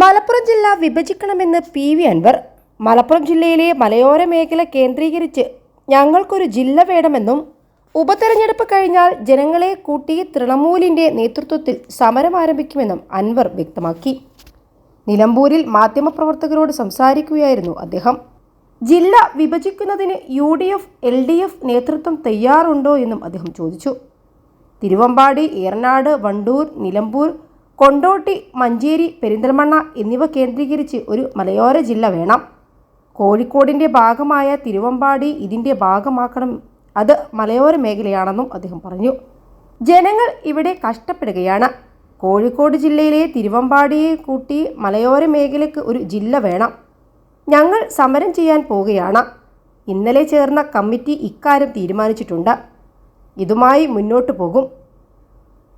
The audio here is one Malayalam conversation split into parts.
മലപ്പുറം ജില്ല വിഭജിക്കണമെന്ന് പി വി അൻവർ. മലപ്പുറം ജില്ലയിലെ മലയോര മേഖല കേന്ദ്രീകരിച്ച് ഞങ്ങൾക്കൊരു ജില്ല വേണമെന്നും ഉപതെരഞ്ഞെടുപ്പ് കഴിഞ്ഞാൽ ജനങ്ങളെ കൂട്ടി തൃണമൂലിന്റെ നേതൃത്വത്തിൽ സമരം ആരംഭിക്കുമെന്നും അൻവർ വ്യക്തമാക്കി. നിലമ്പൂരിൽ മാധ്യമപ്രവർത്തകരോട് സംസാരിക്കുകയായിരുന്നു അദ്ദേഹം. ജില്ല വിഭജിക്കുന്നതിന് U D F L D F നേതൃത്വം തയ്യാറുണ്ടോ എന്നും അദ്ദേഹം ചോദിച്ചു. തിരുവമ്പാടി ഏറനാട് വണ്ടൂർ നിലമ്പൂർ കൊണ്ടോട്ടി മഞ്ചേരി പെരിന്തൽമണ്ണ എന്നിവ കേന്ദ്രീകരിച്ച് ഒരു മലയോര ജില്ല വേണം. കോഴിക്കോടിന്റെ ഭാഗമായ തിരുവമ്പാടി ഇതിന്റെ ഭാഗമാക്കണം. അത് മലയോര മേഖലയാണെന്നും അദ്ദേഹം പറഞ്ഞു. ജനങ്ങൾ ഇവിടെ കഷ്ടപ്പെടുകയാണ്. കോഴിക്കോട് ജില്ലയിലെ തിരുവമ്പാടിയെ കൂട്ടി മലയോര മേഖലയ്ക്ക് ഒരു ജില്ല വേണം. ഞങ്ങൾ സമരം ചെയ്യാൻ പോവുകയാണ്. ഇന്നലെ ചേർന്ന കമ്മിറ്റി ഇക്കാര്യം തീരുമാനിച്ചിട്ടുണ്ട്. ഇതുമായി മുന്നോട്ട് പോകും.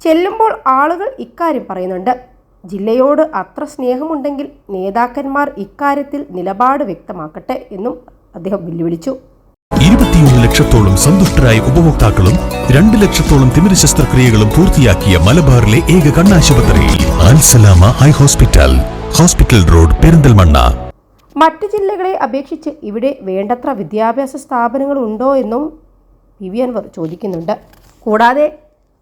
ചെല്ലുമ്പോൾ ആളുകൾ ഇക്കാര്യം പറയുന്നുണ്ട്. ജില്ലയോട് അത്ര സ്നേഹമുണ്ടെങ്കിൽ നേതാക്കന്മാർ ഇക്കാര്യത്തിൽ നിലപാട് വ്യക്തമാക്കട്ടെ എന്നും അദ്ദേഹം വെല്ലുവിളിച്ചു. ഇരുപത്തിയൊന്ന് ലക്ഷത്തോളം സന്തുഷ്ടരായ ഉപഭോക്താക്കളും രണ്ട് ലക്ഷത്തോളം തിമിര ശസ്ത്രക്രിയകളും പൂർത്തിയാക്കിയ മലബാറിലെ ഏക കണ്ണാശുപത്രി ആൻസലാമ eye hospital hospital road Perinthalmanna. മറ്റ് ജില്ലകളെ അപേക്ഷിച്ച് ഇവിടെ വേണ്ടത്ര വിദ്യാഭ്യാസ സ്ഥാപനങ്ങൾ ഉണ്ടോ എന്നും പി വി അൻവർ ചോദിക്കുന്നുണ്ട്. കൂടാതെ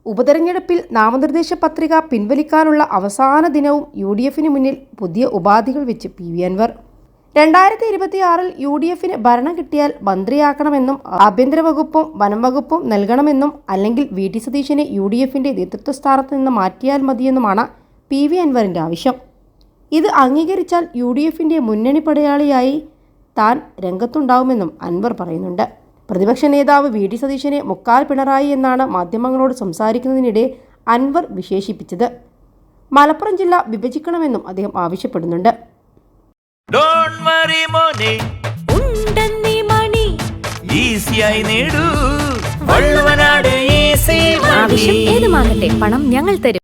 ഉപതെരഞ്ഞെടുപ്പിൽ നാമനിർദ്ദേശ പത്രിക പിൻവലിക്കാനുള്ള അവസാന ദിനവും യു ഡി എഫിന് മുന്നിൽ പുതിയ ഉപാധികൾ വെച്ച് പി വി അൻവർ. രണ്ടായിരത്തി ഇരുപത്തിയാറിൽ യു ഡി എഫിന് ഭരണം കിട്ടിയാൽ മന്ത്രിയാക്കണമെന്നും ആഭ്യന്തര വകുപ്പും വനം വകുപ്പും നൽകണമെന്നും അല്ലെങ്കിൽ വി ടി സതീശനെ യു ഡി എഫിന്റെ നേതൃത്വ സ്ഥാനത്ത് നിന്ന് മാറ്റിയാൽ മതിയെന്നുമാണ് പി വി അൻവറിന്റെ ആവശ്യം. ഇത് അംഗീകരിച്ചാൽ യു ഡി എഫിന്റെ മുന്നണി പടയാളിയായി താൻ രംഗത്തുണ്ടാവുമെന്നും അൻവർ പറയുന്നുണ്ട്. പ്രതിപക്ഷ നേതാവ് വി ഡി സതീശനെ മുക്കാൽ പിണറായി എന്നാണ് മാധ്യമങ്ങളോട് സംസാരിക്കുന്നതിനിടെ അൻവർ വിശേഷിപ്പിച്ചത്. മലപ്പുറം ജില്ല വിഭജിക്കണമെന്നും അദ്ദേഹം ആവശ്യപ്പെടുന്നുണ്ട്. ഡോണ്ട് വറി മോനെ. ഉണ്ടെന്നീ മണി. ഈസിയായി നേടൂ. വള്ളുവനാട് ഈസി ആവശ്യം ഏതുമാകട്ടെ പണം ഞങ്ങൾ തരും.